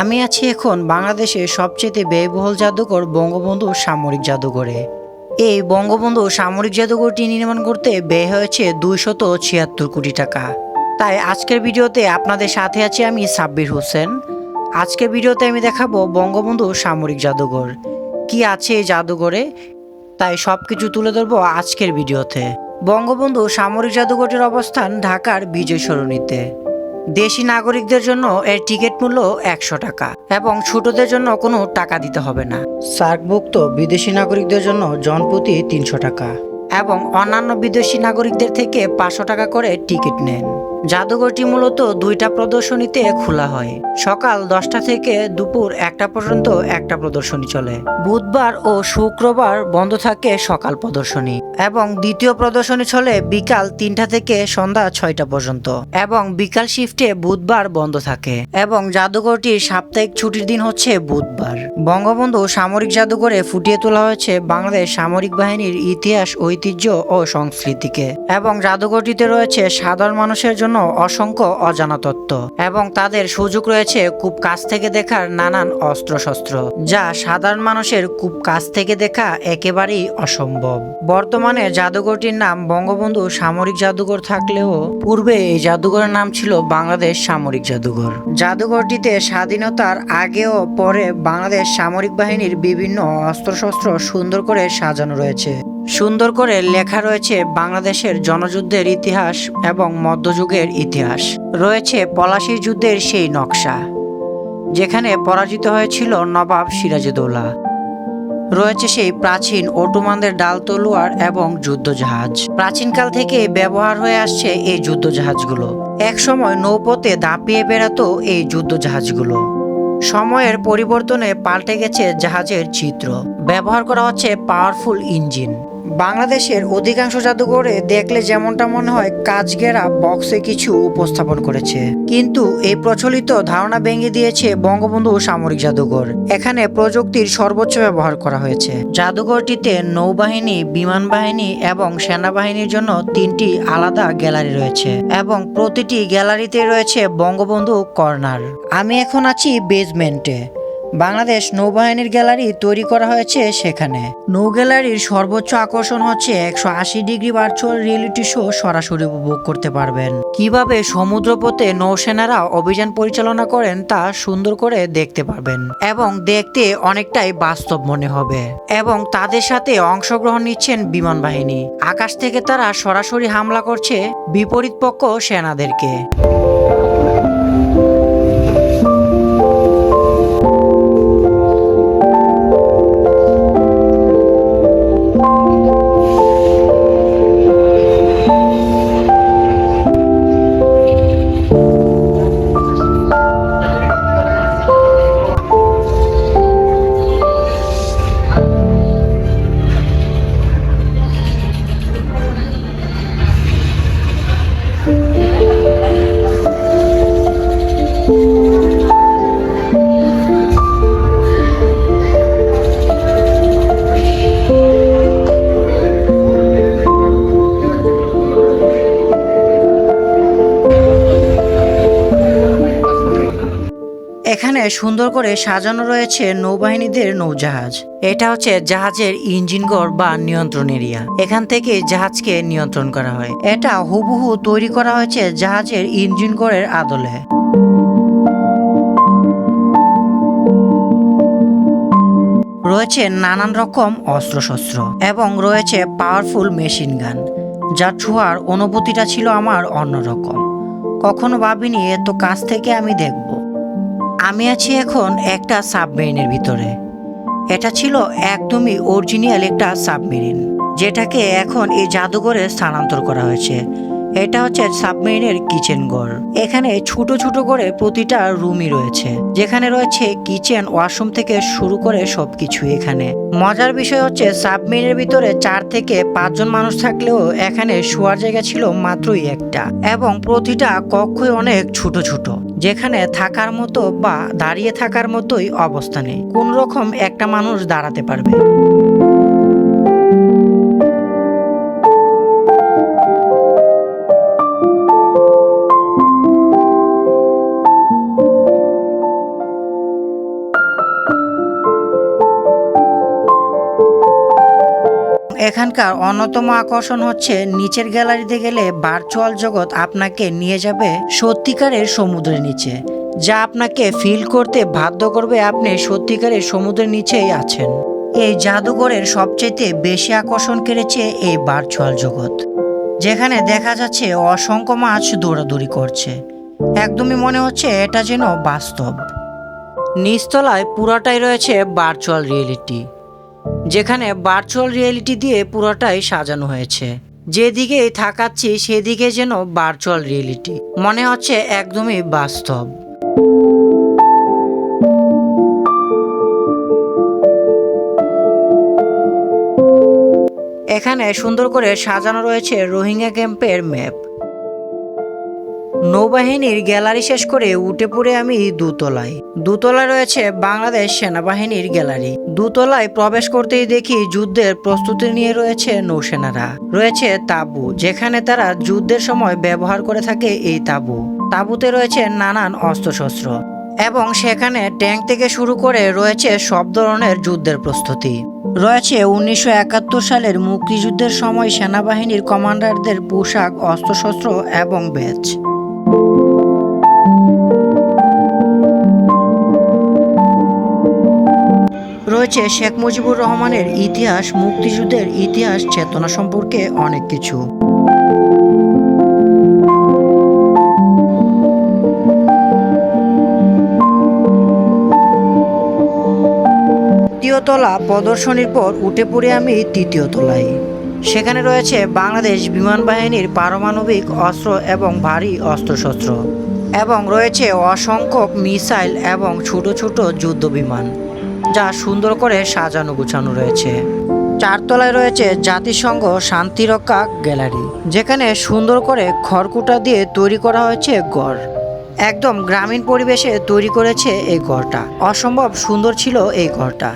আমি আছি এখন বাংলাদেশের সবচেয়ে ব্যয়বহুল জাদুঘর বঙ্গবন্ধু সামরিক জাদুঘরে। এই বঙ্গবন্ধু সামরিক জাদুঘরটি নির্মাণ করতে ব্যয় হয়েছে দুইশত ছিয়াত্তর কোটি টাকা। তাই আজকের ভিডিওতে আপনাদের সাথে আছি আমি সাব্বির হোসেন। আজকের ভিডিওতে আমি দেখাবো বঙ্গবন্ধু সামরিক জাদুঘর। কি আছে এই জাদুঘরে? তাই সব কিছু তুলে ধরবো আজকের ভিডিওতে। বঙ্গবন্ধু সামরিক জাদুঘরটির অবস্থান ঢাকার বিজয় সরণিতে দেশি নাগরিকদের জন্য এর টিকিট মূল্য একশো টাকা এবং ছোটদের জন্য কোনো টাকা দিতে হবে না। সার্কভুক্ত বিদেশি নাগরিকদের জন্য জনপ্রতি তিনশো টাকা। এবং অন্যান্য বিদেশি নাগরিকদের থেকে পাঁচশো টাকা করে টিকিট নেন। জাদুঘরটি মূলত দুইটা প্রদর্শনীতে খোলা হয়। সকাল দশটা থেকে দুপুর একটা পর্যন্ত একটা প্রদর্শনী চলে। বুধবার ও শুক্রবার বন্ধ থাকে সকাল প্রদর্শনী এবং দ্বিতীয় প্রদর্শনী চলে বিকাল তিনটা থেকে সন্ধ্যা ছয়টা পর্যন্ত এবং বিকাল শিফটে বুধবার বন্ধ থাকে এবং জাদুঘরটির সাপ্তাহিক ছুটির দিন হচ্ছে বুধবার। বঙ্গবন্ধু সামরিক জাদুঘরে ফুটিয়ে তোলা হয়েছে বাংলাদেশ সামরিক বাহিনীর ইতিহাস, ঐতিহ্য ও সংস্কৃতিকে এবং জাদুঘরটিতে রয়েছে সাধারণ মানুষের জন্য অসংখ্য অজানা তত্ত্ব এবং তাদের সুযোগ রয়েছে খুব কাছ থেকে দেখার নানান অস্ত্রশস্ত্র, যা সাধারণ মানুষের খুব কাছ থেকে দেখা একেবারেই অসম্ভব। বর্তমানে জাদুঘরটির নাম বঙ্গবন্ধু সামরিক জাদুঘর থাকলেও পূর্বে এই জাদুঘরের নাম ছিল বাংলাদেশ সামরিক জাদুঘর। জাদুঘরটিতে স্বাধীনতার আগে ও পরে বাংলাদেশ সামরিক বাহিনীর বিভিন্ন অস্ত্রশস্ত্র সুন্দর করে সাজানো রয়েছে। সুন্দর করে লেখা রয়েছে বাংলাদেশের জনযুদ্ধের ইতিহাস এবং মধ্যযুগের ইতিহাস। রয়েছে পলাশির যুদ্ধের সেই নকশা, যেখানে পরাজিত হয়েছিল নবাব সিরাজউদ্দৌলা রয়েছে সেই প্রাচীন ওটোমানদের ডাল তলোয়ার এবং যুদ্ধজাহাজ। প্রাচীনকাল থেকে ব্যবহার হয়ে আসছে এই যুদ্ধজাহাজগুলো। একসময় নৌপথে দাপিয়ে বেড়াতো এই যুদ্ধজাহাজগুলো। সময়ের পরিবর্তনে পাল্টে গেছে জাহাজের চিত্র ব্যবহার করা হচ্ছে পাওয়ারফুল ইঞ্জিন। বাংলাদেশের অধিকাংশ জাদুঘরে দেখলে যেমনটা মনে হয় কাজগেরা বক্সে কিছু উপস্থাপন করেছে। কিন্তু এই প্রচলিত ধারণা ভেঙে দিয়েছে বঙ্গবন্ধু সামরিক জাদুঘর। এখানে প্রযুক্তির সর্বোচ্চ ব্যবহার করা হয়েছে। জাদুঘরটিতে নৌবাহিনী বিমান বাহিনী এবং সেনাবাহিনীর জন্য তিনটি আলাদা গ্যালারি রয়েছে এবং প্রতিটি গ্যালারিতে রয়েছে বঙ্গবন্ধু কর্নার। আমি এখন আছি বেজমেন্টে বাংলাদেশ নৌবাহিনীর গ্যালারি তৈরি করা হয়েছে সেখানে। নৌ গ্যালারির সর্বোচ্চ আকর্ষণ হচ্ছে একশো আশি ডিগ্রি ভার্চুয়াল রিয়েলিটি শো সরাসরি উপভোগ করতে পারবেন। কীভাবে সমুদ্রপথে নৌসেনারা অভিযান পরিচালনা করেন তা সুন্দর করে দেখতে পারবেন এবং দেখতে অনেকটাই বাস্তব মনে হবে এবং তাদের সাথে অংশগ্রহণ নিচ্ছেন বিমান বাহিনী। আকাশ থেকে তারা সরাসরি হামলা করছে বিপরীত পক্ষ সেনাদেরকে। এখানে সুন্দর করে সাজানো রয়েছে নৌবাহিনীদের নৌজাহাজ। এটা হচ্ছে জাহাজের ইঞ্জিন গড় বা নিয়ন্ত্রণ এরিয়া। এখান থেকে জাহাজকে নিয়ন্ত্রণ করা হয়। এটা হুবহু তৈরি করা হয়েছে জাহাজের ইঞ্জিন গড়ের আদলে। রয়েছে নানান রকম অস্ত্রশস্ত্র এবং রয়েছে পাওয়ারফুল মেশিন গান। যা ছোঁয়ার অনুভূতিটা ছিল আমার অন্যরকম। কখনো ভাবিনি এত কাছ থেকে আমি দেখব। আমি আছি এখন একটা সাবমেরিনের ভিতরে। এটা ছিল একদমই অরিজিনাল একটা সাবমেরিন, যেটাকে এখন এই জাদুঘরে স্থানান্তর করা হয়েছে। এটা হচ্ছে সাবমেরিনের কিচেন ঘর। এখানে ছোট ছোট করে প্রতিটা রুমই রয়েছে। যেখানে রয়েছে কিচেন, ওয়াশরুম থেকে শুরু করে সবকিছু এখানে। মজার বিষয় হচ্ছে সাবমেরিনের ভিতরে চার থেকে পাঁচজন মানুষ থাকলেও এখানে শোয়ার জায়গা ছিল মাত্রই একটা এবং প্রতিটা কক্ষই অনেক ছোট ছোট, যেখানে থাকার মতো বা দাঁড়িয়ে থাকার মতোই অবস্থানে কোন রকম একটা মানুষ দাঁড়াতে পারবে। এখানকার অন্যতম আকর্ষণ হচ্ছে নিচের গ্যালারিতে গেলে ভার্চুয়াল জগৎ আপনাকে নিয়ে যাবে সত্যিকারের সমুদ্রের নিচে, যা আপনাকে ফিল করতে বাধ্য করবে আপনি সত্যিকারের সমুদ্রের নিচেই আছেন। এই জাদুঘরের সবচেয়ে বেশি আকর্ষণ কেড়েছে এই ভার্চুয়াল জগৎ, যেখানে দেখা যাচ্ছে অসংখ্য মাছ দৌড়াদৌড়ি করছে। একদমই মনে হচ্ছে এটা যেন বাস্তব। নিচতলায় পুরাটাই রয়েছে ভার্চুয়াল রিয়েলিটি যেখানে ভার্চুয়াল রিয়েলিটি দিয়ে পুরোটাই সাজানো হয়েছে। যেদিকে থাকাচ্ছি, সেদিকে যেন ভার্চুয়াল রিয়েলিটি মনে হচ্ছে একদমই বাস্তব। এখানে সুন্দর করে সাজানো রয়েছে রোহিঙ্গা ক্যাম্পের ম্যাপ। নৌবাহিনীর গ্যালারি শেষ করে উঠে পড়ে আমি দুতলায়। দুতলায় রয়েছে বাংলাদেশ সেনাবাহিনীর গ্যালারি। দুতলায় প্রবেশ করতেই দেখি যুদ্ধের প্রস্তুতি নিয়ে রয়েছে নৌসেনারা। রয়েছে তাঁবু, যেখানে তারা যুদ্ধের সময় ব্যবহার করে থাকে এই তাঁবু। তাঁবুতে রয়েছে নানান অস্ত্রশস্ত্র এবং সেখানে ট্যাঙ্ক থেকে শুরু করে রয়েছে সব ধরনের যুদ্ধের প্রস্তুতি। রয়েছে উনিশশো একাত্তর সালের মুক্তিযুদ্ধের সময় সেনাবাহিনীর কমান্ডারদের পোশাক, অস্ত্রশস্ত্র এবং ব্যাচ। রয়েছে শেখ মুজিবুর রহমানের ইতিহাস, মুক্তিযুদ্ধের ইতিহাস, চেতনা সম্পর্কে অনেক কিছু। তলা প্রদর্শনীর পর উঠে পড়ে আমি তৃতীয় তলায়। সেখানে রয়েছে বাংলাদেশ বিমান বাহিনীর পারমাণবিক অস্ত্র এবং ভারী অস্ত্রশস্ত্র এবং রয়েছে অসংখ্য মিসাইল এবং ছোট ছোট যুদ্ধ বিমান যা সুন্দর করে সাজানো গুছানো রয়েছে। চারতলায় রয়েছে জাতিসংঘ শান্তিরক্ষা গ্যালারি, যেখানে সুন্দর করে খড়কুটা দিয়ে তৈরি করা হয়েছে গড়। একদম গ্রামীণ পরিবেশে তৈরি করেছে এই ঘরটা অসম্ভব সুন্দর ছিল এই ঘরটা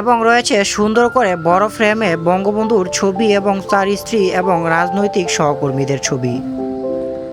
এবং রয়েছে সুন্দর করে বড় ফ্রেমে বঙ্গবন্ধুর ছবি এবং তার স্ত্রী এবং রাজনৈতিক সহকর্মীদের ছবি।